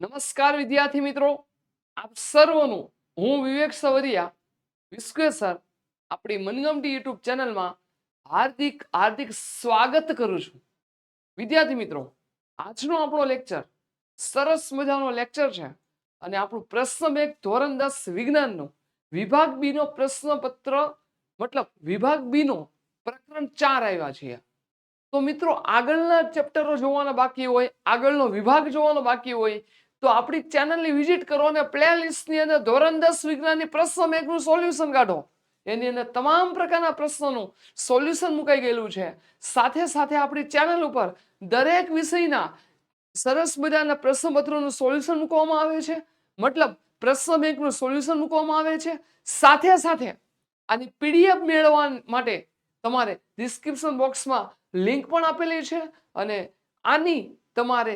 નમસ્કાર વિદ્યાર્થી મિત્રો. આપ સર્વનું હું વિવેક સવરિયા વિશ્વે સર, આપણી મનગમતી યુટ્યુબ ચેનલમાં હાર્દિક હાર્દિક સ્વાગત કરું છું. વિદ્યાર્થી મિત્રો, આજનો આપણો લેક્ચર સરસ મજાનો લેક્ચર છે અને આપણું પ્રશ્ન બેગ ધોરણ દસ વિજ્ઞાનનો વિભાગ બીનો પ્રશ્નપત્ર, મતલબ વિભાગ બીનો પ્રકરણ ચાર આવ્યા છીએ. તો મિત્રો, આગળના ચેપ્ટરો જોવાના બાકી હોય, આગળનો વિભાગ જોવાનો બાકી હોય તો આપણી ચેનલની વિઝિટ કરો અને પ્લે લિસ્ટની અંદર ધોરણ દસ વિજ્ઞાનની પ્રશ્ન બેંકનું સોલ્યુશન કાઢો. એની અંદર તમામ પ્રકારના પ્રશ્નોનું સોલ્યુશન મુકાઈ ગયેલું છે. સાથે સાથે આપણી ચેનલ ઉપર દરેક વિષયના સરસ મજાના પ્રશ્નપત્રોનું સોલ્યુશન મૂકવામાં આવે છે. મતલબ પ્રશ્ન બેંકનું સોલ્યુશન મૂકવામાં આવે છે. સાથે સાથે આની પીડીએફ મેળવવા માટે તમારે ડિસ્ક્રિપ્શન બોક્સમાં લિંક પણ આપેલી છે અને આની તમારે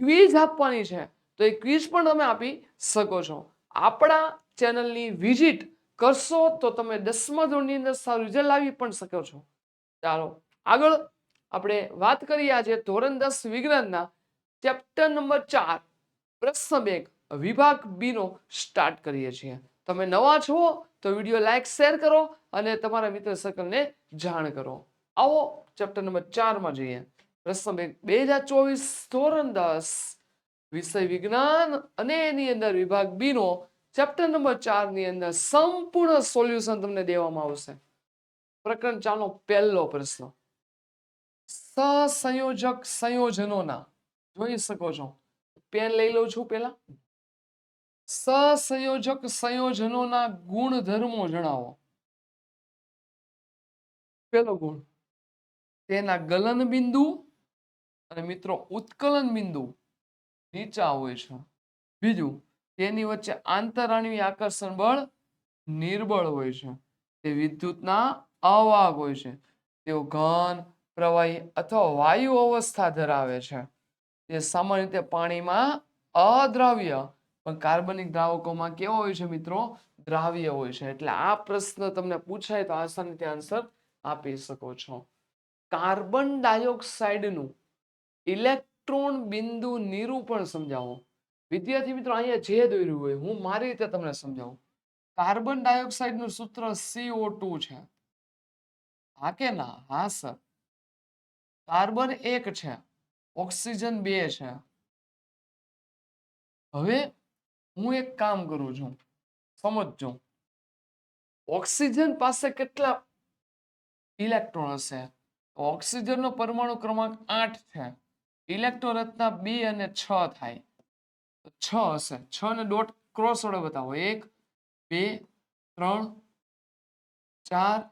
ક્વિઝ આપવાની છે. તો એ ક્વિઝ પણ તમે આપી શકો છો. આપણા ચેનલની વિઝિટ કરશો તો તમે દસમા ધોરણની અંદર સારું રિઝલ્ટ લાવી પણ શકો છો. ચાલો, આગળ આપણે વાત કરીએ આજે ધોરણ દસ વિજ્ઞાનના ચેપ્ટર નંબર ચાર, પ્રશ્ન બેંક વિભાગ બીનો સ્ટાર્ટ કરીએ છીએ. તમે નવા છો તો વીડિયો લાઈક શેર કરો અને તમારા મિત્ર સર્કલને જાણ કરો. આવો ચેપ્ટર નંબર ચારમાં જઈએ. પ્રશ્ન બેંક બે હજાર ચોવીસ ધોરણ દસ વિષય વિજ્ઞાન અને એની અંદર વિભાગ બી નો ચેપ્ટર નંબર ચારની અંદર સંપૂર્ણ સોલ્યુશન તમને દેવામાં આવશે. પ્રકરણ ચારનો પહેલો પ્રશ્ન. સસંયોજક સંયોજનોના, જોઈ શકો છો. પેન લઈ લઉં છું પેલા સસંયોજક સંયોજનોના ગુણધર્મો જણાવો. પેલો ગુણ. તેના ગલન બિંદુ અને મિત્રો, ઉત્કલન બિંદુ. નીચા હોય છે. બીજું, તેની વચ્ચે આંતરાણવી આકર્ષણ બળ નિર્બળ હોય છે. તે વિદ્યુતના અવાહક હોય છે. તેઓ ઘન, પ્રવાહી અથવા વાયુ અવસ્થા ધરાવે છે. તે સામાન્ય રીતે પાણીમાં અદ્રાવ્ય, પણ કાર્બનિક દ્રાવકોમાં કેવો હોય છે મિત્રો? દ્રાવ્ય હોય છે. એટલે આ પ્રશ્ન તમને પૂછાય તો આસાનીથી આન્સર આપી શકો છો. કાર્બન ડાયોક્સાઇડનું ઇલેક્ટ્રોન બિંદુ નિરૂપણ સમજાવો. વિદ્યાર્થી મિત્રો, અહીંયા જે દોર્યું હોય, હું મારી રીતે તમને સમજાવું. કાર્બન ડાયોક્સાઇડનું સૂત્ર CO2 છે. હા કે ના? હા, સર. કાર્બન એક છે. ઓક્સિજન બે છે. હવે હું એક કામ કરું છું. સમજજો. ઓક્સિજન પાસે કેટલા ઇલેક્ટ્રોન હશે? ઓક્સિજનનો પરમાણુ ક્રમાંક આઠ છે. ઇલેક્ટ્રોન રચના બે અને છ થાય. છ હશે. છ ને ડોટ ક્રોસ વડે બતાવો. એક, બે, ત્રણ, ચાર,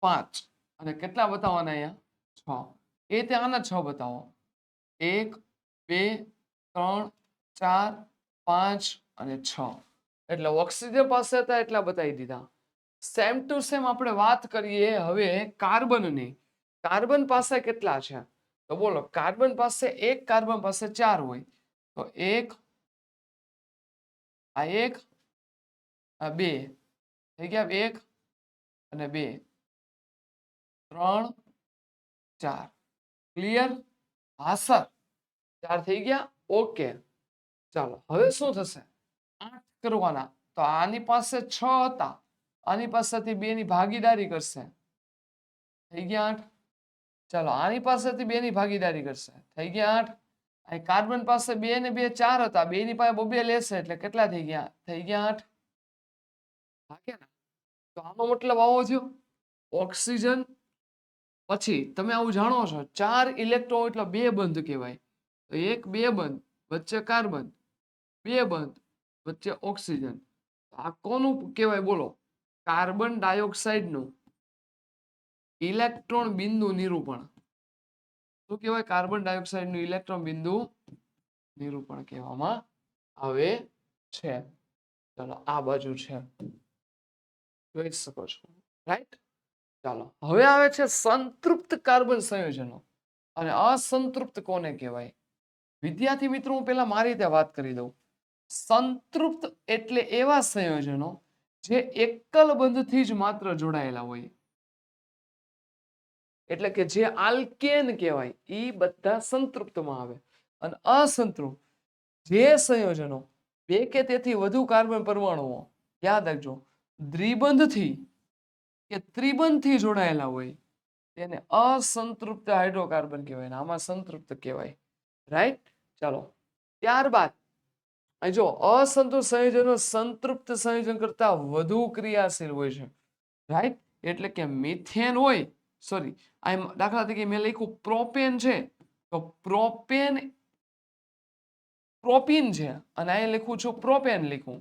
પાંચ. અને કેટલા બતાવવાના અહીંયા? છ. એ તે આના છ બતાવો. એક, બે, ત્રણ, ચાર, પાંચ અને છ. એટલે ઓક્સિજન પાસે હતા એટલા બતાવી દીધા. સેમ ટુ સેમ આપણે વાત કરીએ હવે કાર્બનની. કાર્બન પાસે કેટલા છે? તો બોલો, કાર્બન પાસે એક, કાર્બન પાસે ચાર હોય, તો એક, આ એક, આ બે, થઈ ગયા એક અને બે, ત્રણ, ચાર. ક્લિયર હા, સર. ચાર થઈ ગયા? ઓકે. ચાલો, હવે શું થશે? આઠ કરવાના. તો આની પાસે છ હતા. આની પાસેથી બે ની ભાગીદારી કરશે. થઈ ગયા આઠ? ચાલો, આની પાસેથી બે ની ભાગીદારી કરશે. થઈ ગયા આઠ? અહીં કાર્બન પાસે બે ને બે ચાર હતા. બે ની પાસે બબે લેશે એટલે કેટલા થઈ ગયા? થઈ ગયા આઠ? ભાગ્યા તો આનો મતલબ આવો થયો. ઓક્સિજન પછી તમે આવું જાણો છો, ચાર ઇલેક્ટ્રોન એટલે બે બંધ કહેવાય. તો એક બે બંધ, વચ્ચે કાર્બન, બે બંધ, વચ્ચે ઓક્સિજન. આ કોનું કહેવાય? બોલો. કાર્બન ડાયોક્સાઇડનું. ઇલેક્ટ્રોન બિંદુ નિરૂપણ. શું કહેવાય? કાર્બન ડાયોક્સાઇડનું ઇલેક્ટ્રોન બિંદુ નિરૂપણ કહેવામાં આવે છે. ચલો, આ બાજુ છે. જોઈ શકો છો. રાઈટ ચાલો, હવે આવે છે સંતૃપ્ત કાર્બન સંયોજનો. અને અસંતૃપ્ત કોને કહેવાય? વિદ્યાર્થી મિત્રો, હું પહેલા મારી રીતે વાત કરી દઉં. સંતૃપ્ત એટલે એવા સંયોજનો જે એકલ બંધથી જ માત્ર જોડાયેલા હોય. એટલે કે જે આલ્કેન કહેવાય એ બધા સંતૃપ્તમાં આવે. અને અસંતૃપ્ત, જે સંયોજનો, બે કે તેથી વધુ કાર્બન પરમાણુઓ, યાદ રાખજો, દ્રિબંધથી કે ત્રિબંધથી જોડાયેલા હોય, તેને અસંતૃપ્ત હાઇડ્રોકાર્બન કહેવાય ને આમાં સંતૃપ્ત કહેવાય. રાઈટ ચાલો, ત્યારબાદ જો, અસંતૃપ્ત સંયોજનો સંતૃપ્ત સંયોજન કરતા વધુ ક્રિયાશીલ હોય છે. રાઈટ એટલે કે મિથેન હોય સોરી આઈ દાખલા તરીકે મેં લખ્યું પ્રોપેન છે તો પ્રોપેન પ્રોપીન છે અને અહીં લખું છું પ્રોપેન લખું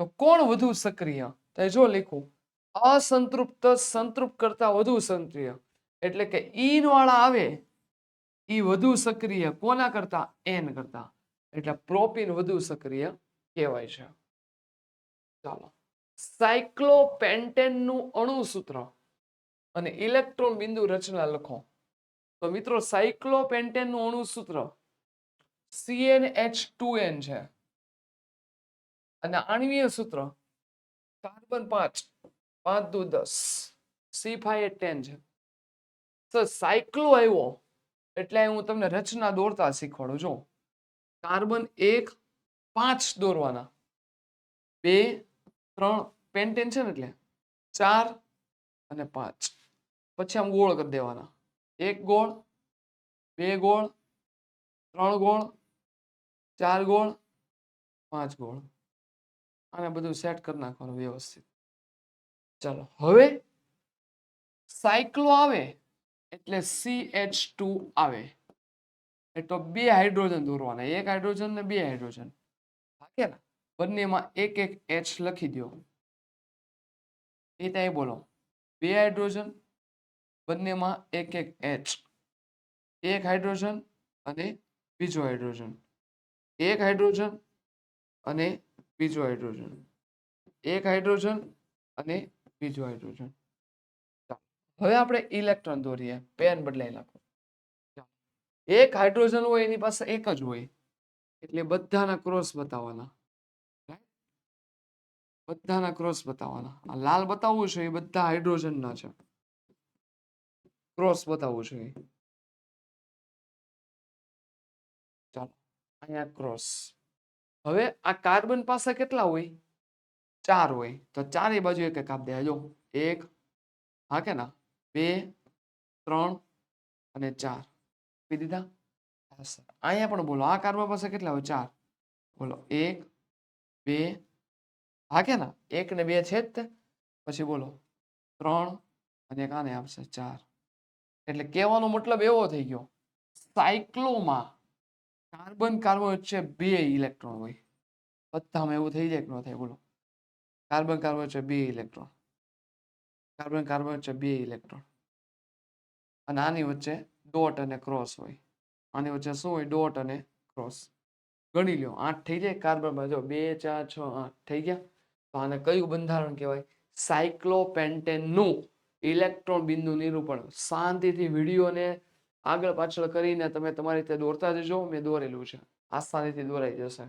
તો કોણ વધુ સક્રિય તો જો લખું અસંતૃપ્ત સંતૃપ્ત કરતા વધુ સક્રિય એટલે કે ઈન વાળા આવે ઈ વધુ સક્રિય કોના કરતા એન કરતા એટલે પ્રોપીન વધુ સક્રિય કહેવાય છે ચાલો સાયક્લોપેન્ટેનનું અણુ સૂત્ર અને ઇલેક્ટ્રોન બિંદુ રચના લખો. તો મિત્રો સાયક્લોપેન્ટેનનું અણુ સૂત્ર CnH2n છે. અને આણ્વીય સૂત્ર કાર્બન પાંચ પાંચ દુ દસ સી ફાઈવ ટેન છે. તો સાયક્લો આવ્યો એટલે હું તમને રચના દોરતા શીખવાડું. જો, કાર્બન એક, પાંચ દોરવાના. બે, ત્રણ, પેન્ટેન છે ને એટલે ચાર અને પાંચ. પછી આમ ગોળ કરી દેવાના. એક ગોળ, બે ગોળ, ત્રણ ગોળ, ચાર ગોળ, પાંચ ગોળ. અને બધું સેટ કરી નાખવાનું વ્યવસ્થિત. ચાલો, હવે સાયક્લો આવે એટલે સી એચ ટુ આવે. એટલે બે હાઇડ્રોજન દોરવાના, એક હાઇડ્રોજન ને બે હાઇડ્રોજન. ને? બંનેમાં એક એક એચ લખી દો એ ત્યાં બોલો. બે હાઇડ્રોજન બંનેમાં એક એક એચ એક હાઇડ્રોજન અને બીજો હાઇડ્રોજન એક હાઇડ્રોજન અને બીજો હાઇડ્રોજન એક હાઇડ્રોજન અને બીજો હાઇડ્રોજન હવે આપણે ઇલેક્ટ્રોન દોરીએ. પેન બદલાઈ નાખો. એક હાઇડ્રોજન હોય, એની પાસે એક જ હોય. એટલે બધાના ક્રોસ બતાવવાના. બધાના ક્રોસ બતાવવાના. આ લાલ બતાવવું છે, એ બધા હાઇડ્રોજનના છે. ક્રોસ બતાવવું છે ચાલો, અહીંયા ક્રોસ હવે આ કાર્બન પાસે કેટલા હોય? ચાર હોય. તો ચારે બાજુ એક આપી દે. જો, એક, હા કે ના? બે, ત્રણ અને ચાર. આપી દીધા? અહીંયા પણ બોલો, આ કાર્બન પાસે કેટલા હોય? ચાર. બોલો, એક, બે, હા કે ના? એક ને બે છે જ પછી બોલો, ત્રણ અને એક આને આપશે ચાર. એટલે કહેવાનો મતલબ એવો થઈ ગયો, સાયક્લોમાં કાર્બન કાર્બન વચ્ચે બે ઇલેક્ટ્રોન હોય. બધામાં એવું થઈ જાય કે ન થાય? બોલો. કાર્બન કાર્બન વચ્ચે બે ઇલેક્ટ્રોન. કાર્બન કાર્બન વચ્ચે બે ઇલેક્ટ્રોન. અને આની વચ્ચે ડોટ અને ક્રોસ હોય. આની વચ્ચે શું હોય? ડોટ અને ક્રોસ. ગણી લ્યો. આઠ થઈ જાય કાર્બનમાં જો બે, ચાર, છ, આઠ થઈ ગયા. તો આને કયું બંધારણ કહેવાય? સાયક્લોપેન્ટેનનું. ઇલેક્ટ્રોન બિંદુ નિરૂપણ. શાંતિથી વિડીયોને આગળ પાછળ કરીને તમે તમારી રીતે દોરતા જજો, મેં દોરેલું છે. આસાનીથી દોરાઈ જશે.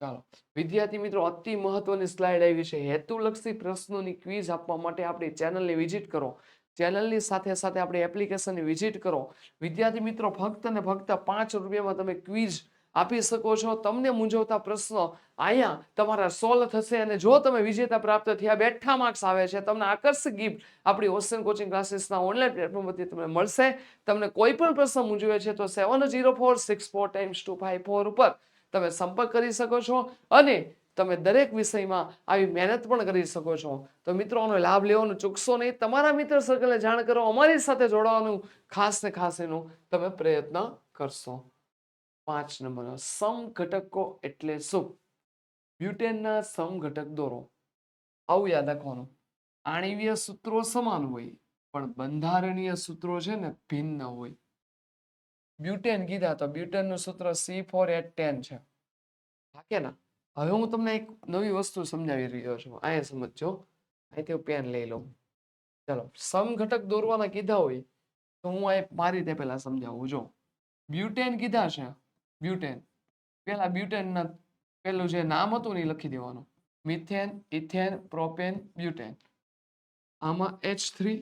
ચાલો. વિદ્યાર્થી મિત્રો, અતિ મહત્વની સ્લાઇડ આવી છે. હેતુલક્ષી પ્રશ્નોની ક્વિઝ આપવા માટે આપણી ચેનલને વિઝિટ કરો. ચેનલની સાથે સાથે આપણી એપ્લિકેશનની વિઝિટ કરો. વિદ્યાર્થી મિત્રો, ફક્ત ને ફક્ત પાંચ રૂપિયામાં તમે ક્વિઝ આપી શકો છો, તમને મૂંઝવતા પ્રશ્નો અહીંયા તમારા સોલ્વ થશે અને જો તમે વિજેતા પ્રાપ્ત થયા, બેઠા માર્ક્સ આવે છે, તમને આકર્ષક ગિફ્ટ આપણી ઓશન કોચિંગ ક્લાસીસના ઓનલાઈન પ્લેટફોર્મ પરથી તમને મળશે. તમને કોઈ પણ પ્રશ્ન મૂંઝવે છે, તો seven zero four six four times two five four ઉપર તમે સંપર્ક કરી શકો છો અને તમે દરેક વિષયમાં આવી મહેનત પણ કરી શકો છો. તો મિત્રોનો લાભ લેવાનું ચૂકશો નહીં. તમારા મિત્ર સર્કલને જાણ કરો, અમારી સાથે જોડાવાનું ખાસ ને ખાસ એનું તમે પ્રયત્ન કરશો. પાંચ નંબરનો સમઘટકો એટલે શું? બ્યુટેનના સમઘટક દોરો. આવું યાદ રાખવાનું. આણ્વીય સૂત્રો સમાન હોય, પણ બંધારણીય સૂત્રો છે ને ભિન્ન હોય. બ્યુટેન કીધા તો બ્યુટેનનું સૂત્ર સી ફોર એટ ટેન છે. હા ના. હવે હું તમને એક નવી વસ્તુ સમજાવી રહ્યો છું. અહીંયા સમજજો. અહીંથી હું પેન લઈ લઉં. ચાલો. સમઘટક દોરવાના કીધા હોય, તો હું અહીં મારી રીતે પહેલા સમજાવું. જો. બ્યુટેન કીધા છે. બ્યુટેન. પેલા બ્યુટેનના પેલું જે નામ હતું ને એ લખી દેવાનું. Methane, ethane, propane, butane. આમાં એચ થ્રી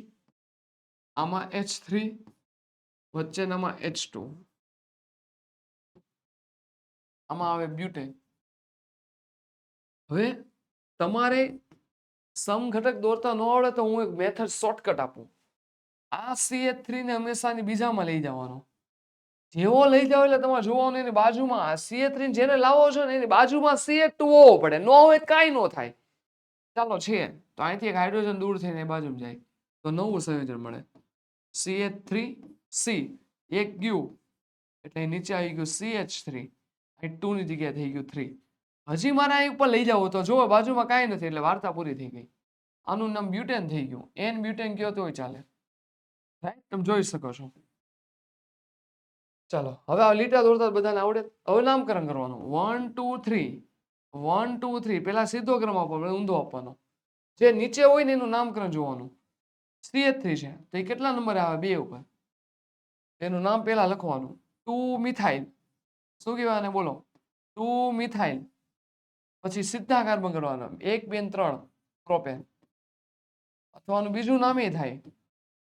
આમાં એચ થ્રી વચ્ચેનામાં એચ ટુ આમાં આવે બ્યુટેન. હવે તમારે સમઘટક દોરતા ન આવડે તો હું એક મેથડ શોર્ટકટ આપું. આ CH3 થ્રી ને હંમેશાની બીજામાં લઈ જવાનો. જેવો લઈ જાવ એટલે તમારે જોવાનું એની બાજુમાં સીએ થ્રી જેને લાવો છો ને એની બાજુમાં સીએ ટુ હોવો પડે. ન હોય કાંઈ ન થાય. ચાલો છે. તો અહીંથી એક હાઇડ્રોજન દૂર થઈને એ બાજુમાં જાય. તો નવું સંયોજન મળે. સીએ થ્રી સી એક ગયું. એટલે નીચે આવી ગયું સીએચ થ્રી અહીં ટુ ની જગ્યાએ થઈ ગયું થ્રી હજી મારે અહીં ઉપર લઈ જાવ તો જો બાજુમાં કાંઈ નથી એટલે વાર્તા પૂરી થઈ ગઈ. આનું નામ બ્યુટેન થઈ ગયું. એન બ્યુટેન કયો તોય ચાલે. રાઈટ? તમે જોઈ શકો છો. ચાલો, હવે આ લીટા દોરતા બધાને આવડે. હવે નામકરણ કરવાનું. One two three one two three પેલા સીધો ક્રમ આપવાનો ઊંધો આપવાનો. જે નીચે હોય ને એનું નામકરણ જોવાનું. CH3 થ્રી છે તો એ કેટલા નંબર આવે? બે ઉપર. એનું નામ પેલા લખવાનું. ટુ મિથાઇલ શું કહેવાય આને? બોલો. ટુ મિથાઇલ પછી સીધા કાર્બન કરવાના એક, બે ત્રણ. પ્રોપેન અથવા બીજું નામ એ થાય.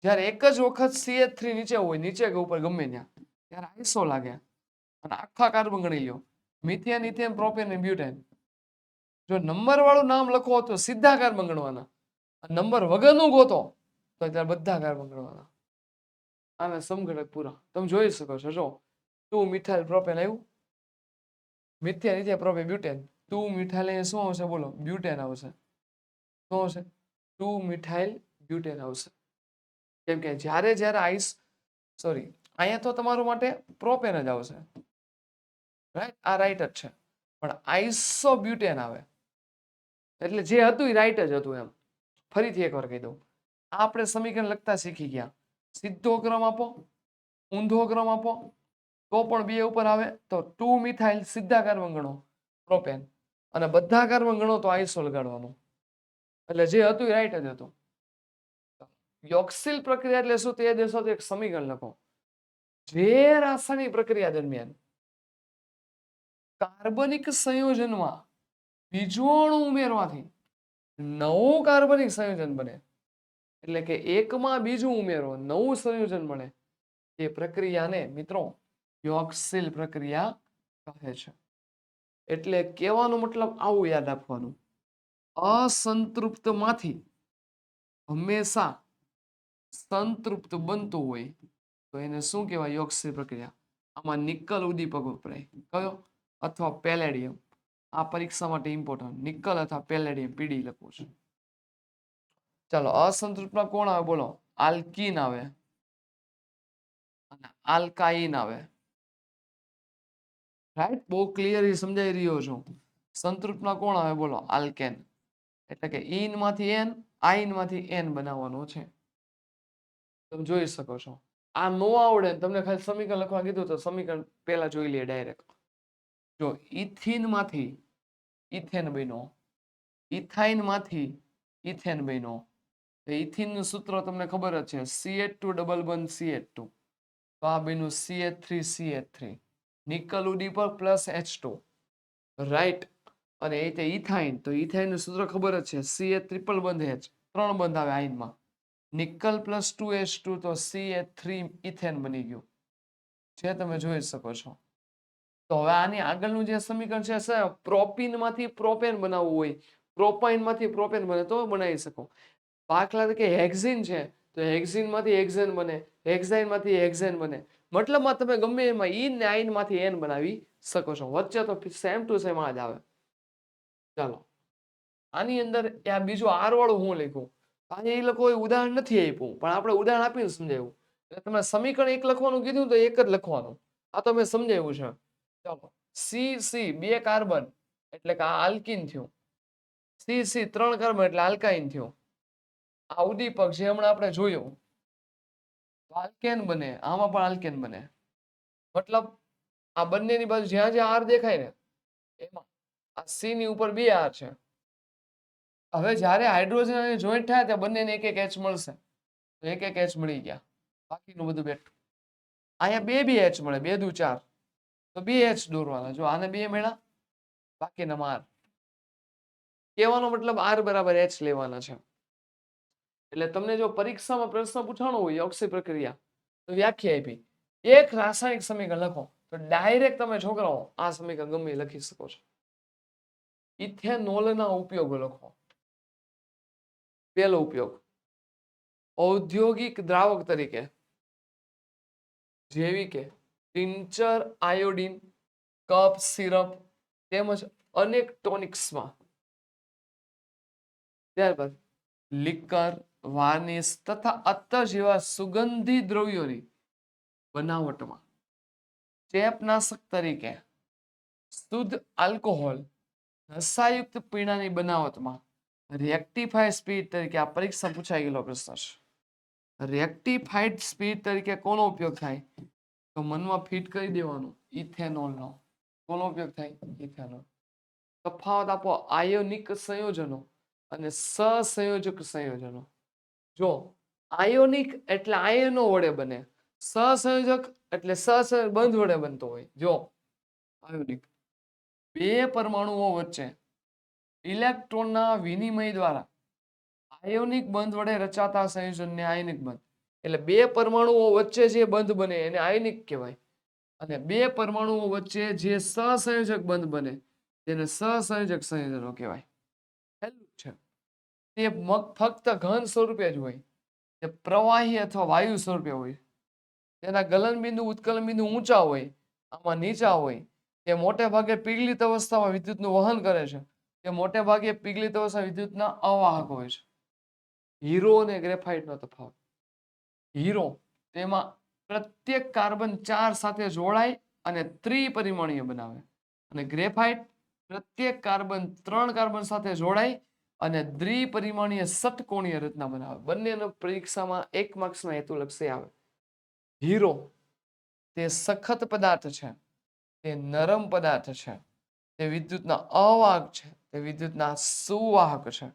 જ્યારે એક જ વખત સીએ થ્રી નીચે હોય, નીચે કે ઉપર, ગમે ત્યાં. ત્યારે આઈસો લાગ્યા અને આખા કાર્બન ગણી લ્યો. મિથેન, ઇથેન, પ્રોપેન અને બ્યુટેન. જો નંબર વાળું નામ લખો તો સીધા કાર્બન ગણવાના. નંબર વગરનું ગોતો તો ત્યારે બધા કાર્બન ગણવાના. આને સમઘટક પૂરા. તમે જોઈ શકો છો, જો. ટુ મિથાઇલ, પ્રોપેન આવ્યું methane, ethane, propane, butane. Two methyl અહીંયા શું આવશે? બોલો, બ્યુટેન આવશે. શું આવશે? ટુ મિથાઇલ, બ્યુટેન આવશે. કેમ કે જ્યારે જ્યારે આઈસ, સોરી અહીંયા તો તમારું માટે પ્રોપેન જ આવશે. રાઈટ આ રાઈટ જ છે. પણ આઈસો બ્યુટેન આવે. એટલે જે હતું એ રાઈટ જ હતું એમ. ફરીથી એકવાર કહી દઉં. આપણે સમીકરણ લખતા શીખી ગયા. સીધો ક્રમ આપો. ઊંધો ક્રમ આપો. તો પણ બે ઉપર આવે. તો ટુ મિથાઇલ સીધા કાર્બન ગણો. પ્રોપેન અને બધા કાર્બન ગણો તો આઈસો લગાડવાનું એટલે જે હતું એ રાઈટ જ હતું. યોક્સિલ પ્રક્રિયા એટલે શું? તે દેશો તો એક સમીકરણ લખો. જે રાસાયણિક પ્રક્રિયા દરમિયાન. કાર્બનિક સંયોજનમાં બીજો અણુ ઉમેરવાથી નવું કાર્બનિક સંયોજન બને. એટલે કે એકમાં બીજું ઉમેરો, નવું સંયોજન બને એ પ્રક્રિયાને મિત્રો યોક્સિલ પ્રક્રિયા કહે છે. એટલે કહેવાનો મતલબ આવું યાદ રાખવાનું. અસંતૃપ્તમાંથી હંમેશા સંતૃપ્ત બનતું હોય તો એને શું કહેવાય? યોક્સિલ પ્રક્રિયા. આમાં નિકલ ઉદ્દીપક વપરાય કયો? અથવા પેલેડિયમ. આ પરીક્ષા માટે ઇમ્પોર્ટન્ટ નિકલ અથવા પેલેડિયમ પીડી લખવું છે. ચાલો, અસંતૃપ્તમાં કોણ આવે? બોલો. આલ્કીન આવે. અને આલ્કાઇન આવે. રાઈટ? બહુ ક્લિયરલી સમજાઈ રહ્યો છું. સંતૃપ્તમાં કોણ આવે? બોલો. આલ્કેન. એટલે કે ઇનમાંથી એન આઈનમાંથી એન બનાવવાનું છે. તમે જોઈ શકો છો. આ નો આવડે તમને ખાલી સમીકરણ લખવા કીધું તો સમીકરણ પહેલા જોઈ લઈએ ડાયરેક્ટ જો ઇથિનમાંથી ઇથેન બન્યો ઇથાઇનમાંથી ઇથેન બન્યો. ઇથિનનું સૂત્ર તમને ખબર જ છે CH two double one CH2 two તો આ બન્યું CH3 three CH3 three nickel ઉડીપક plus H two right અને એ તે ઇથાઇન તો ઇથાઇનનું સૂત્ર ખબર જ છે CH ટ્રિપલ બંધ એચ ત્રણ બંધ આવે આઈનમાં nickel plus two H two તો સી એ થ્રી ઇથેન બની ગયું. જે તમે જોઈ શકો છો. તો હવે આની આગળનું જે સમીકરણ છે, સર પ્રોપીન પ્રોપેન બનાવવું હોય. પ્રોપાઇનમાંથી પ્રોપેન બને તો બનાવી શકો. દાખલા તરીકે હેક્ઝિન છે, તો હેક્ઝિનમાંથી એક્ઝેન બને, હેક્ઝાઇનમાંથી એક્ઝેન બને. મતલબમાં તમે ગમે એમાં ઈ ને આઈનમાંથી એન બનાવી શકો છો. વચ્ચે તો સેમ ટુ સેમ આ જ આવે. ચાલો. આની અંદર આ બીજું આર વાળું હું લખ્યું? અહીંયા એ લોકોએ ઉદાહરણ નથી આપ્યું, પણ આપણે ઉદાહરણ આપીને સમજાવ્યું એટલે તમે સમીકરણ એક લખવાનું કીધું તો એક જ લખવાનું. આ તો મેં સમજાવ્યું છે. ચાલો. સી સી બે કાર્બન એટલે કે આ આલ્કિન થયું. સી સી ત્રણ કાર્બન એટલે આલ્કાઇન થયું. આ ઉદ્દીપક જે હમણાં આપણે જોયું આલ્કેન બને, આમાં પણ આલ્કેન બને. મતલબ આ બંનેની બાજુ જ્યાં જ્યાં આર દેખાય ને, એમાં આ સી ની ઉપર બે આર છે. હવે જ્યારે હાઇડ્રોજન અને જોઈન્ટ થાય ત્યાં બંનેને એક એક એચ મળશે. તો એક એક એચ મળી ગયા. બાકીનું બધું બેઠું. અહીંયા બે બી એચ મળે, બે દુ ચાર. તો બે એચ દોરવાના. જો આને બે મળ્યા બાકીના આર કહેવાનો મતલબ આર બરાબર એચ લેવાના છે. એટલે તમને જો પરીક્ષામાં પ્રશ્ન પૂછાણો હોય ઓક્સી પ્રક્રિયા, તો વ્યાખ્યા આપી. એક રાસાયણિક સમીકરણ લખો. તો ડાયરેક્ટ તમે છોકરાઓ આ સમીકરણ ગમે લખી શકો છો. ઇથેનોલના ઉપયોગો લખો. પહેલો ઉપયોગ. ઔદ્યોગિક દ્રાવક તરીકે. જેવી કે. ટિંચર આયોડિન, કપ સિરપ તેમજ અનેક ટોનિક્સમાં. ત્યારબાદ લિકર, વાર્નિશ તથા અત્તર જેવા સુગંધી દ્રવ્યોની બનાવટમાં. ચેપનાશક તરીકે. શુદ્ધ આલ્કોહોલ નશાયુક્ત પીણાની બનાવટમાં. રેક્ટિફાય સ્પીડ તરીકે આ પરીક્ષા પૂછાઈ ગયેલો પ્રશ્ન છે. રેક્ટિફાઈડ સ્પીડ તરીકે કોનો ઉપયોગ થાય? તો મનમાં ફિટ કરી દેવાનું, ઇથેનોલનો. કોનો ઉપયોગ થાય? ઇથેનોલ. તફાવત આપો, આયોનિક સંયોજનો અને સસંયોજક સંયોજનો. જો આયોનિક એટલે આયનો વડે બને, સસંયોજક એટલે સહસંયોજક બંધ વડે બનતો હોય. જો આયોનિક. બે પરમાણુઓ વચ્ચે ઇલેક્ટ્રોનના વિનિમય દ્વારા આયોનિક બંધ વડે રચાતા સંયોજનને આયનિક બંધ. એટલે બે પરમાણુઓ વચ્ચે જે બંધ બને એને આયનિક કહેવાય. અને બે પરમાણુઓ વચ્ચે જે સહસંયોજક બંધ બને તેને સહસંયોજક સંયોજનો કહેવાય. પહેલું છે, તે ફક્ત ઘન સ્વરૂપે જ હોય, તે પ્રવાહી અથવા વાયુ સ્વરૂપે હોય. તેના ઉત્કલન બિંદુ ઊંચા હોય, આમાં નીચા હોય. તે મોટે ભાગે પીગલિત અવસ્થામાં વિદ્યુતનું વહન કરે છે. તે મોટે ભાગે પીગલિત અવસ્થા વિદ્યુતના અવાહક હોય છે. હીરો અને ગ્રેફાઇટનો તફાવત. હીરો તેમાં પ્રત્યેક કાર્બન ચાર સાથે જોડાય અને ત્રિપરિમાણીય બનાવે. અને ગ્રેફાઇટ પ્રત્યેક કાર્બન ત્રણ કાર્બન સાથે જોડાય અને દ્વિપરિમાણીય સટકોણીય રચના બનાવે. બંનેનો પરીક્ષામાં એક માર્ક્સમાં હેતુલક્ષી આવે. હીરો તે સખત પદાર્થ છે. તે નરમ પદાર્થ છે. તે વિદ્યુતના અવાહક છે, તે વિદ્યુતના સુવાહક છે.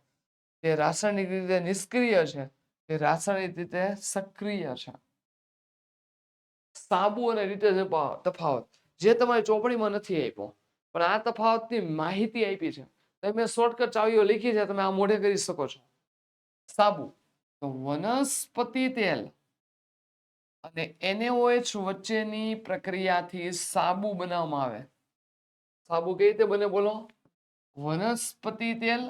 તે રાસાયણિક રીતે નિષ્ક્રિય છે, તે રાસાયણિક રીતે સક્રિય છે. સાબુ અને રીતે તફાવત. જે તમારી ચોપડીમાં નથી આપ્યો, પણ આ તફાવતની માહિતી આપી છે. તમે શોર્ટકટ ચાવીઓ લીખી છે, તમે આ મોઢે કરી શકો છો. સાબુ. તો વનસ્પતિ તેલ. અને એનએઓએચ વચ્ચેની પ્રક્રિયાથી સાબુ બનાવવામાં આવે. સાબુ કઈ રીતે બને બોલો? વનસ્પતિ તેલ?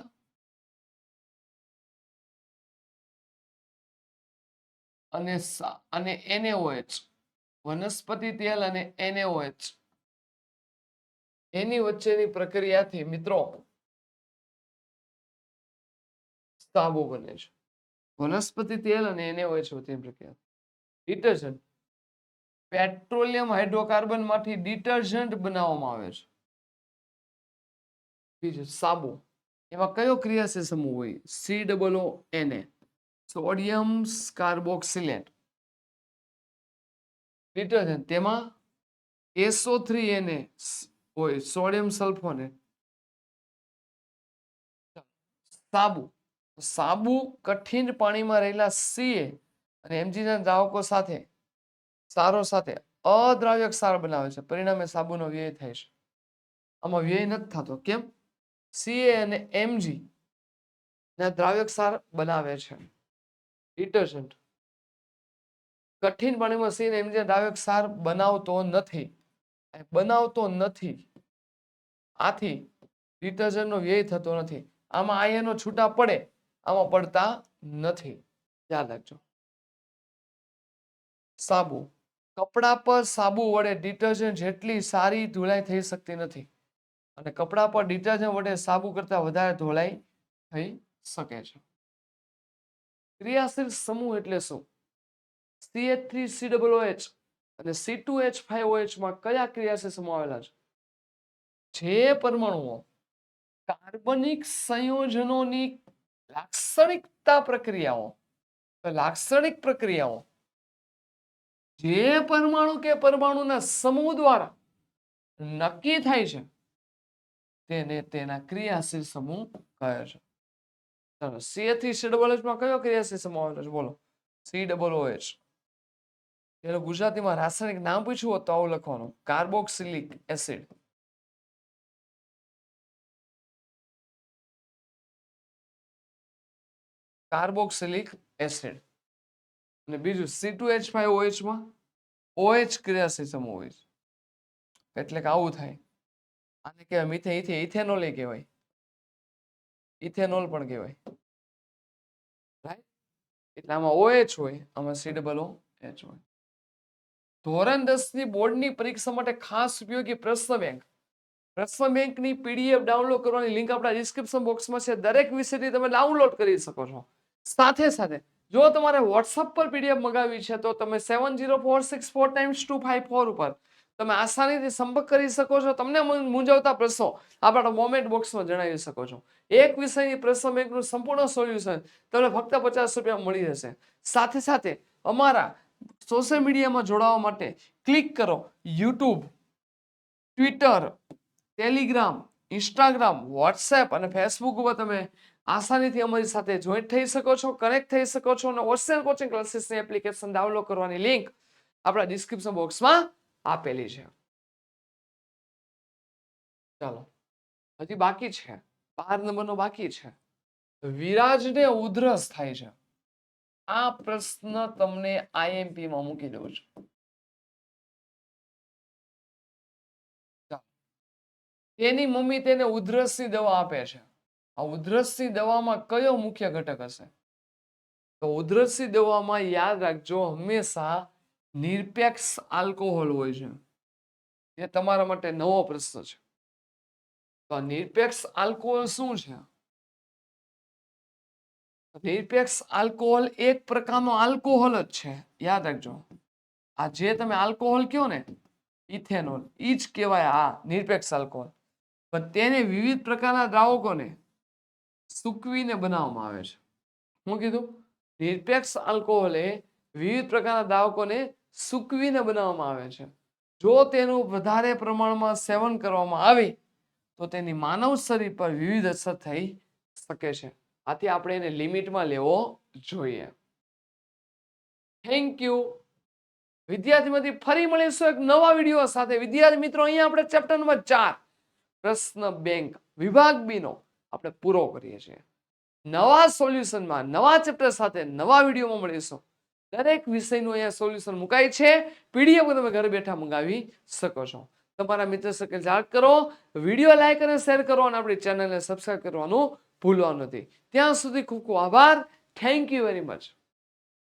અને અને NaOH વનસ્પતિ તેલ અને NaOH એની વચ્ચેની પ્રક્રિયાથી મિત્રો સાબુ બને છે. વનસ્પતિ તેલ અને NaOH વચ્ચેની પ્રક્રિયા. ડિટર્જન્ટ. પેટ્રોલિયમ હાઇડ્રોકાર્બનમાંથી ડિટર્જન્ટ બનાવવામાં આવે છે. બીજું સાબુ. એમાં કયો ક્રિયાશીલ સમૂહ હોય? સી ડબલ ઓ એને સોડિયમ કાર્બોક્સિલેટ. ડિટર્જન્ટ તેમાં એસો થ્રી એને હોય, સોડિયમ સલ્ફોનેટ. સાબુ. સાબુ કઠિન પાણીમાં રહેલા સીએ અને એમજીના દ્રાવકો સાથે, સારો સાથે અદ્રાવ્યક સાર બનાવે છે. પરિણામે સાબુનો વ્યય થાય છે. આમાં વ્યય નથી થતો. કેમ? સીએ અને એમજી ના દ્રાવ્યક સાર બનાવે છે. ડિટર્જન્ટ. કઠિન પાણીમાં સી અને એમજી દ્રાવ્યક સાર બનાવતો નથી. બનાવતો નથી. આથી ડિટર્જન્ટનો વ્યય થતો નથી. આમાં આયનો છૂટા પડે, આમાં પડતા નથી. યાદ રાખજો. સાબુ. કપડા પર સાબુ વડે ડિટર્જન્ટ જેટલી સારી ધુલાઈ થઈ શકતી નથી. અને કપડા પર ડિટર્જન્ટ વડે સાબુ કરતા વધારે ધોલાઈ થઈ શકે છે. ક્રિયાશીલ સમૂહ એટલે શું? CH three C double OH અને C two H five OH માં કયા ક્રિયાશીલ સમૂહ આવેલા છે? જે પરમાણુઓ કાર્બનિક સંયોજનોની લાક્ષણિકતા પ્રક્રિયાઓ લાક્ષણિક પ્રક્રિયાઓ, જે પરમાણુ કે પરમાણુના સમૂહ દ્વારા નક્કી થાય છે. તેને તેના ક્રિયાશીલ સમૂહ કહે છે. ચાલો સી થી સી ડબલમાં કયો ક્રિયાશીલ સમૂહ આવેલો છે? બોલો. સી ડબલ ઓએચ એટલે ગુજરાતીમાં રાસાયણિક નામ પૂછ્યું હોત તો આવું લખવાનું. Carboxylic acid. Carboxylic acid. અને બીજું સી ટુ એચ ફાઈવ ઓએચમાં ઓએચ ક્રિયાશીલ સમૂહ હોય છે. એટલે કે આવું થાય. આને કહેવાય મિથે, ઇથે, ઇથેનોલ એ કહેવાય. ઇથેનોલ પણ કહેવાય. રાઈટ એટલે આમાં OH હોય, આમાં સી ડબલ ઓ એચ હોય. ધોરણ દસની બોર્ડની પરીક્ષા માટે ખાસ ઉપયોગી પ્રશ્ન બેંક પ્રશ્ન બેંકની પીડીએફ ડાઉનલોડ કરવાની લિંક આપણા ડિસ્ક્રિપ્શન બોક્સમાં છે. દરેક વિષયથી તમે ડાઉનલોડ કરી શકો છો. સાથે સાથે, જો તમારે વોટ્સઅપ પર પીડીએફ મગાવી છે, તો તમે seven zero four six four times two five four ઉપર તમે આસાનીથી સંપર્ક કરી શકો છો. તમને મૂંઝવતા પ્રશ્નો આપણા મોમેન્ટ બોક્સમાં જણાવી શકો છો. એક વિષયની પ્રશ્ન બેંકનું સંપૂર્ણ સોલ્યુશન તમને ફક્ત પચાસ રૂપિયા મળી જશે. સાથે સાથે અમારા સોશિયલ મીડિયામાં જોડાવા માટે ક્લિક કરો. YouTube Twitter Telegram Instagram WhatsApp અને ફેસબુક ઉપર તમે આસાનીથી અમારી સાથે જોઈન્ટ થઈ શકો છો કનેક્ટ થઈ શકો છો અને ઓશિયન કોચિંગ ક્લાસીસની એપ્લિકેશન ડાઉનલોડ કરવાની લિંક આપણા ડિસ્ક્રિપ્શન બોક્સમાં આપેલી છે. ચાલો. હજી બાકી છે. બાર નંબરનો બાકી છે. વિરાજને ઉધરસ થાય છે. આ પ્રશ્ન તમને આઈએમપી માં મૂકી દઉં છું. તેની મમ્મી તેને ઉધરસની દવા આપે છે. આ ઉધરસની દવામાં કયો મુખ્ય ઘટક હશે? તો ઉધરસની દવામાં યાદ રાખજો, હંમેશા નિરપેક્ષ આલ્કોહોલ હોય છે. એ તમારા માટે નવો પ્રશ્ન છે. તો નિરપેક્ષ આલ્કોહોલ શું છે? નિરપેક્ષ આલ્કોહોલ એક પ્રકારનો આલ્કોહોલ જ છે. યાદ રાખજો. આ જે તમે આલ્કોહોલ કહો ને, ઇથેનોલ એ જ કહેવાય આ નિરપેક્ષ આલ્કોહોલ. પણ તેને વિવિધ પ્રકારના દ્રાવકોને સૂકવીને બનાવવામાં આવે છે. શું કીધું? નિરપેક્ષ આલ્કોહોલ એ વિવિધ પ્રકારના દ્રાવકોને સૂકવીને બનાવવામાં આવે છે. જો તેનું વધારે પ્રમાણમાં સેવન કરવામાં આવે, તો તેની માનવ શરીર પર વિવિધ અસર થઈ શકે છે. આથી આપણે એને લિમિટમાં લેવો જોઈએ. થેન્ક યુ વિદ્યાર્થીમાંથી ફરી મળીશું એક નવા વીડિયો સાથે. વિદ્યાર્થી મિત્રો, અહીંયા આપણે ચેપ્ટર નંબર ચાર, પ્રશ્ન બેંક વિભાગ બી નો આપણે પૂરો કરીએ છીએ. નવા સોલ્યુશનમાં નવા ચેપ્ટર સાથે નવા વિડીયોમાં મળીશું. દરેક વિષયનું અહીંયા સોલ્યુશન મુકાય છે. પીડીએફ તમે ઘરે બેઠા મંગાવી શકો છો. તમારા મિત્ર સાથે જાણ કરો વીડિયો લાઈક અને શેર કરો અને આપણી ચેનલને સબસ્ક્રાઈબ કરવાનું ભૂલવાનું નથી. ત્યાં સુધી ખૂબ ખૂબ આભાર. Thank you very much